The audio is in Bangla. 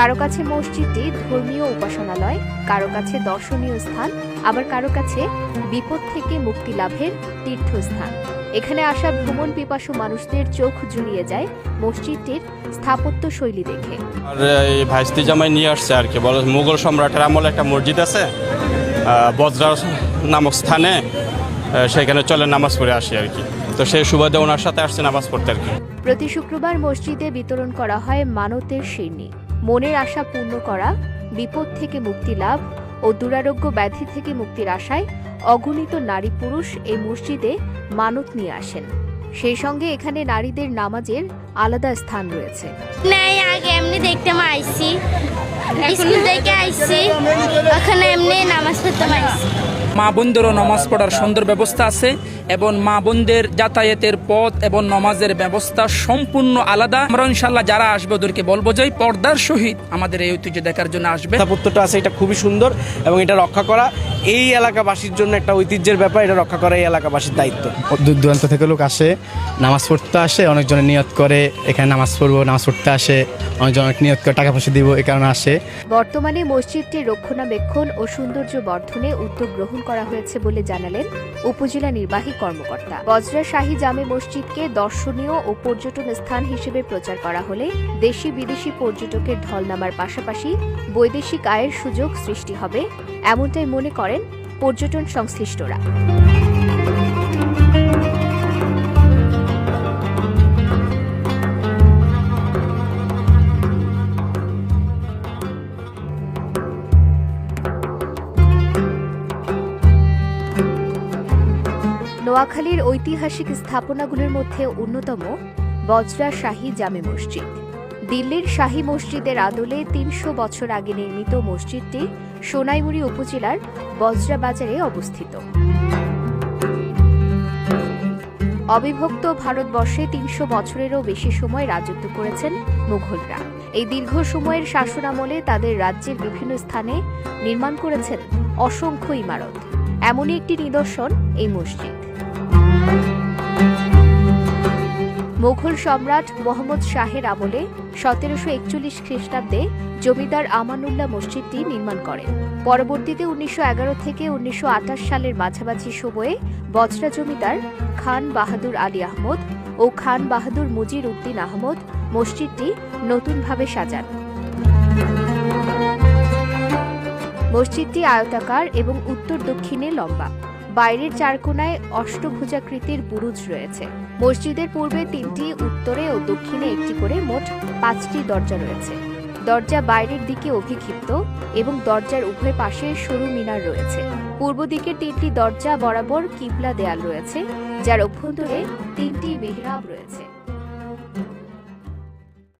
কারও কাছে মসজিদটি ধর্মীয় উপাসনালয় কারও কাছে দর্শনীয় স্থান আবার কারও কাছে বিপদ থেকে মুক্তি লাভের তীর্থস্থান। এখানে আসা ভ্রমণ পিপাসু মানুষদের চোখ জুড়িয়ে যায় মসজিদটির স্থাপত্য শৈলী দেখে। আর এই ভাইস্তি জামাই নিয়ে আসছে আর কি। বলে মুঘল সম্রাটের আমলে একটা মসজিদ আছে বজরা নামক স্থানে সেখানে চলে নামাজ পড়ে আসি আর কি। তো সেই সুবাদে ওনার সাথে আসছে নামাজ পড়তে আর কি। প্রতি শুক্রবার মসজিদে বিতরণ করা হয় মানতের শিরনি মনের আশা পূর্ণ করা, বিপদ থেকে মুক্তি লাভ ও দুরারোগ্য ব্যাধি থেকে মুক্তির আশায় অগণিত নারী পুরুষ এই মসজিদে মানত নিয়ে আসেন। সেই সঙ্গে এখানে নারীদের নামাজের আলাদা স্থান রয়েছে। নাই আগে এমনি দেখতে আইসি স্কুল থেকে আইসি ওখানে এমনি নামাজ পড়তে মা বোনদেরও নামাজ পড়ার সুন্দর ব্যবস্থা আছে এবং মা বোনদের যাতায়াতের পথ এবং নামাজের ব্যবস্থা সম্পূর্ণ আলাদা। আমরা ইনশাল্লাহ যারা আসবে ওদেরকে বলব যে পর্দার সহিত আমাদের এই ঐতিহ্য দেখার জন্য আসবে। স্থাপত্যটা আছে এটা খুবই সুন্দর এবং এটা রক্ষা করা এই এলাকাবাসীর জন্য একটা ঐতিহ্যের ব্যাপার এটা রক্ষা করা এই এলাকাবাসীর দায়িত্ব। দূর দূরান্ত থেকে লোক আসে নামাজ পড়তে আসে অনেকজনে নিয়ত করে, এখানে নামাজ পড়ব, নামাজ পড়তে আসে, অনেকজন অনেক নিয়ত করে টাকা পয়সা দিব এই কারণে আসে। বর্তমানে মসজিদটির রক্ষণাবেক্ষণ ও সৌন্দর্য বর্ধনে উদ্যোগ গ্রহণ করা হয়েছে বলে জানালেন উপজেলা নির্বাহী কর্মকর্তা। বজরা শাহী জামে মসজিদকে দর্শনীয় ও পর্যটন স্থান হিসেবে প্রচার করা হলে দেশি বিদেশি পর্যটকের ঢল নামার পাশাপাশি বৈদেশিক আয়ের সুযোগ সৃষ্টি হবে এমনটাই মনে করেন পর্যটন সংশ্লিষ্টরা। নোয়াখালীর ঐতিহাসিক স্থাপনাগুলোর মধ্যে অন্যতম বজরা শাহী জামে মসজিদ। দিল্লির শাহী মসজিদের আদলে তিনশো বছর আগে নির্মিত মসজিদটি সোনাইমুড়ি উপজেলার বজরা বাজারে অবস্থিত। অবিভক্ত ভারতবর্ষে তিনশো বছরেরও বেশি সময় রাজত্ব করেছেন মুঘলরা। এই দীর্ঘ সময়ের শাসনামলে তাদের রাজ্যের বিভিন্ন স্থানে নির্মাণ করেছেন অসংখ্য ইমারত। এমনই একটি নিদর্শন এই মসজিদ। মুঘল সম্রাট মোহাম্মদ শাহের আমলে সতেরোশো একচল্লিশ খ্রিস্টাব্দে জমিদার আমানুল্লাহ মসজিদটি নির্মাণ করেন। পরবর্তীতে উনিশশো এগারো থেকে উনিশশো আঠাশ সালের মাঝামাঝি সময়ে বজরা জমিদার খান বাহাদুর আলী আহমদ ও খান বাহাদুর মুজির উদ্দিন আহমদ মসজিদটি নতুনভাবে সাজান। মসজিদটি আয়তাকার এবং উত্তর দক্ষিণে লম্বা। বাইরের চার কোনায় অষ্টভুজাকৃতির বুরুজ রয়েছে। মসজিদের পূর্বে তিনটি, উত্তরে ও দক্ষিণে একটি করে মোট পাঁচটি দরজা রয়েছে। দরজা বাইরের দিকে অভিক্ষিপ্ত এবং দরজার উভয় পাশে সরু মিনার রয়েছে। পূর্ব দিকের তিনটি দরজা বরাবর কিবলা দেয়াল রয়েছে, যার অভ্যন্তরে তিনটি মেহরাব রয়েছে।